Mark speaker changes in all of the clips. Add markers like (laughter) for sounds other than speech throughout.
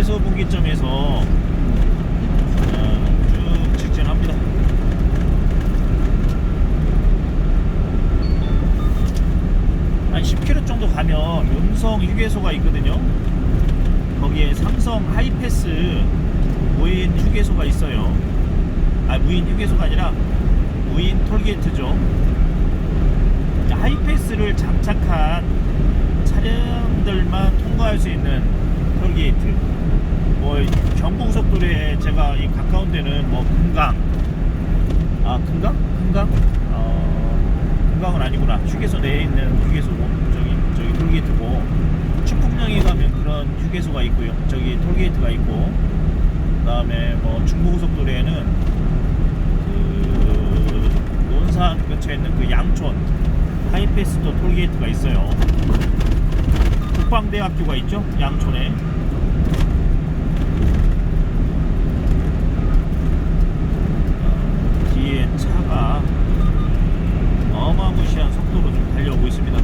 Speaker 1: 대서 분기점에서 어, 쭉 직진합니다. 한 10km 정도 가면 음성 휴게소가 있거든요. 거기에 삼성 하이패스 무인 휴게소가 있어요. 아 무인 휴게소가 아니라 무인 톨게이트죠. 하이패스를 장착한 차량들만 통과할 수 있는 톨게이트. 뭐 경부고속도로에 제가 이 가까운 데는 뭐 금강, 아 금강? 금강? 어, 금강은 아니구나. 휴게소 내에 있는 휴게소고 저기 저기 톨게이트고 축풍령에 가면 그런 휴게소가 있고요. 저기 톨게이트가 있고 그 다음에 뭐 중부고속도로에는 그 논산 근처에 있는 그 양촌 하이패스도 톨게이트가 있어요. 국방대학교가 있죠, 양촌에. 어, 뒤에 차가 어마무시한 속도로 좀 달려오고 있습니다.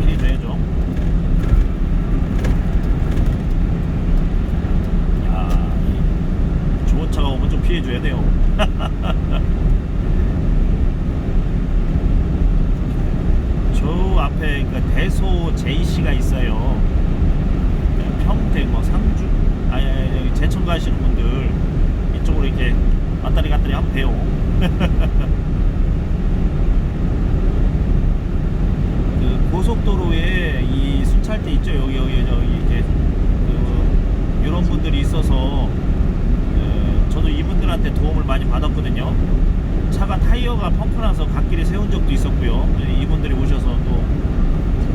Speaker 1: 피해줘야죠. 야, 이 좋은 피해줘야 돼요. (laughs) 저 앞에 그 대소 JC가 있어요. 평택, 뭐 상주, 아니, 아니 여기 제천 가시는 분들 이쪽으로 이렇게 왔다리 갔다리 하면 돼요. (laughs) 그 고속도로에 이 순찰대 있죠. 여기 여기 저기 이렇게 그 이런 분들이 있어서 그 저도 이 분들한테 도움을 많이 받았거든요. 차가 타이어가 펑크나서 갓길에 세운 적도 있었고요. 이분들이 오셔서 또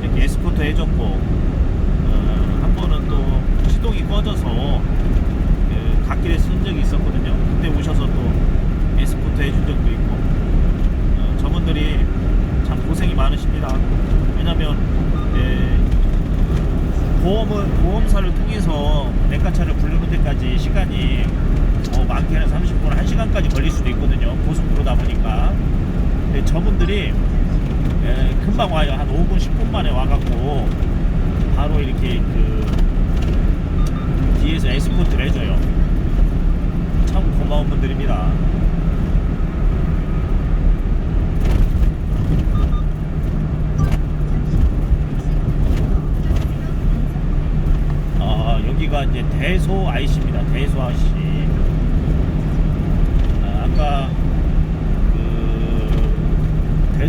Speaker 1: 이렇게 에스코트 해줬고 어, 한 번은 또 시동이 꺼져서 그 갓길에 쓴 적이 있었거든요. 그때 오셔서 또 에스코트 해준 적도 있고 어, 저분들이 참 고생이 많으십니다. 왜냐면 예, 보험은 보험사를 통해서 내과차를 부르는 데까지 시간이 뭐 많게는 30분, 1시간까지 걸릴 수도 있거든요. 고속도로다 보니까. 근데 저분들이 예, 금방 와요. 한 5분, 10분 만에 와갖고 바로 이렇게 그 뒤에서 에스코트를 해줘요. 참 고마운 분들입니다. 아, 여기가 이제 대소 IC입니다. 대소 IC.